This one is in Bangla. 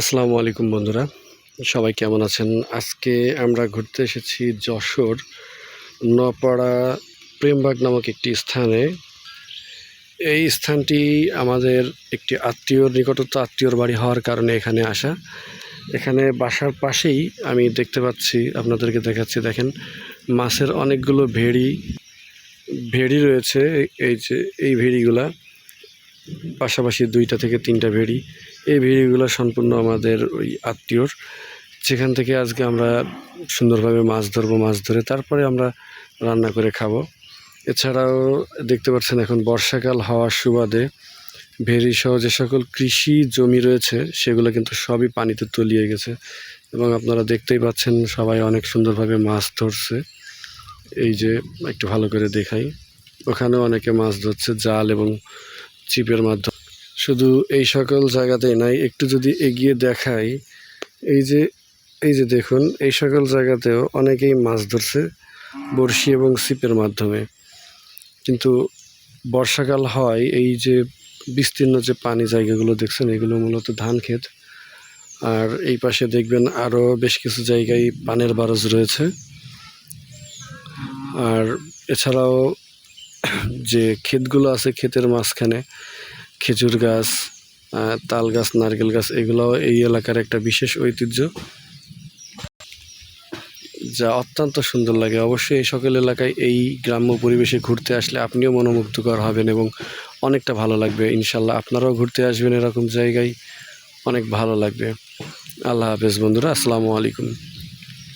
আসসালামু আলাইকুম বন্ধুরা, সবাই কেমন আছেন? আজকে আমরা ঘুরতে এসেছি যশোর নপাড়া প্রেমবাগ নামক একটি স্থানে। এই স্থানটি আমাদের একটি আত্মীয়র নিকটত্ব, আত্মীয়র বাড়ি হওয়ার কারণে এখানে আসা। এখানে বাসার পাশেই আমি দেখতে পাচ্ছি, আপনাদেরকে দেখাচ্ছি, দেখেন মাছের অনেকগুলো ভেড়ি ভেড়ি রয়েছে, এই যে, এই ভেড়িগুলা। পাশাপাশি দুইটা থেকে তিনটা ভেড়ি। এই ভেড়িগুলো সম্পূর্ণ আমাদের ওই আত্মীয়র। যেখান থেকে আজকে আমরা সুন্দরভাবে মাছ ধরবো, মাছ ধরে তারপরে আমরা রান্না করে খাব। এছাড়াও দেখতে পাচ্ছেন এখন বর্ষাকাল হওয়ার সুবাদে ভেড়ি সহ যে সকল কৃষি জমি রয়েছে, সেগুলো কিন্তু সবই পানিতে তলিয়ে গেছে। এবং আপনারা দেখতেই পাচ্ছেন সবাই অনেক সুন্দরভাবে মাছ ধরছে। এই যে একটু ভালো করে দেখাই। ওখানেও অনেকে মাছ ধরছে, জাল এবং চিপের মাধ্যমে। শুধু এই সকল জায়গাতেই নাই, একটু যদি এগিয়ে দেখাই, এই যে এই যে দেখুন, এই সকল জায়গাতেও অনেকেই মাছ ধরছে বড়শি এবং ছিপের মাধ্যমে। কিন্তু বর্ষাকাল হয়, এই যে বিস্তীর্ণ যে পানি জায়গাগুলো দেখছেন, এগুলো মূলত ধান ক্ষেত। আর এই পাশে দেখবেন আরও বেশ কিছু জায়গায় পানের বারজ রয়েছে। আর এছাড়াও যে ক্ষেতগুলো আছে ক্ষেতের মাঝখানে, খেজুর গাছ তাল গাছ, নারকেল গাছ, এগুলোও এই এলাকার একটা বিশেষ ঐতিহ্য। যা অত্যন্ত সুন্দর লাগে। অবশ্যই এই সকল এলাকায় এই গ্রাম্য পরিবেশে ঘুরতে আসলে আপনিও মনোমুগ্ধকর হবেন এবং অনেকটা ভালো লাগবে। ইনশাল্লাহ আপনারাও ঘুরতে আসবেন এরকম জায়গায়। অনেক ভালো লাগবে। আল্লাহ হাফেজ বন্ধুরা, আসসালামু আলাইকুম।